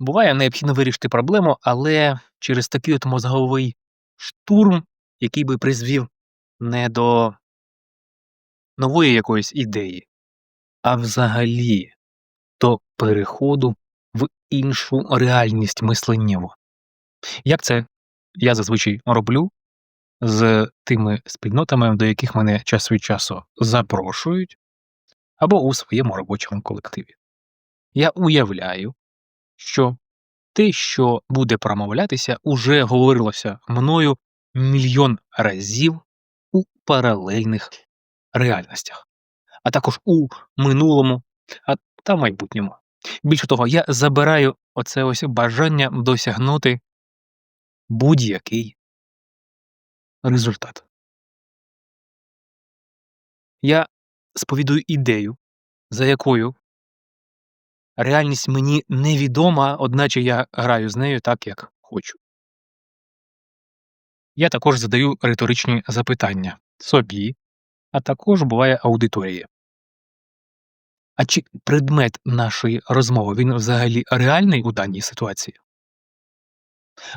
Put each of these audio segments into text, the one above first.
Буває необхідно вирішити проблему, але через такий от мозговий штурм, який би призвів не до нової якоїсь ідеї, а взагалі до переходу в іншу реальність мисленнєву. Як це я зазвичай роблю з тими спільнотами, до яких мене час від часу запрошують, або у своєму робочому колективі. Я уявляю, що те, що буде промовлятися, уже говорилося мною мільйон разів у паралельних реальностях, а також у минулому а та майбутньому. Більше того, я забираю оце ось бажання досягнути будь-який результат. Я сповідую ідею, за якою реальність мені невідома, одначе я граю з нею так, як хочу. Я також задаю риторичні запитання собі, а також буває аудиторії. А чи предмет нашої розмови він взагалі реальний у даній ситуації?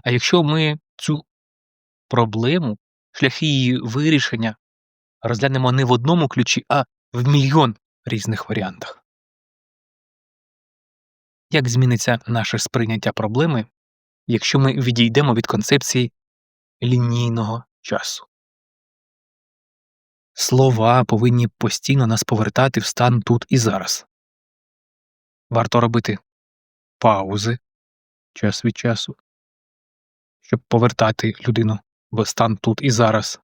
А якщо ми цю проблему, шляхи її вирішення розглянемо не в одному ключі, а в мільйон різних варіантах? Як зміниться наше сприйняття проблеми, якщо ми відійдемо від концепції лінійного часу? Слова повинні постійно нас повертати в стан тут і зараз. Варто робити паузи час від часу, щоб повертати людину в стан тут і зараз,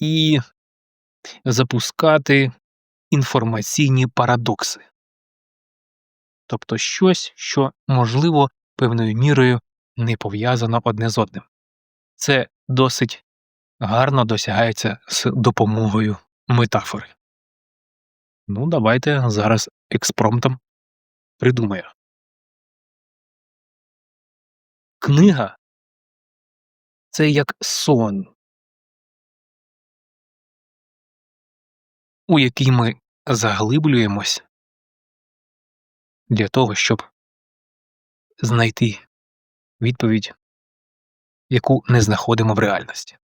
і запускати інформаційні парадокси, тобто щось, що, можливо, певною мірою не пов'язано одне з одним. Це досить гарно досягається з допомогою метафори. Ну, давайте зараз експромтом придумаю. Книга це як сон, у який ми заглиблюємось для того, щоб знайти відповідь, яку не знаходимо в реальності.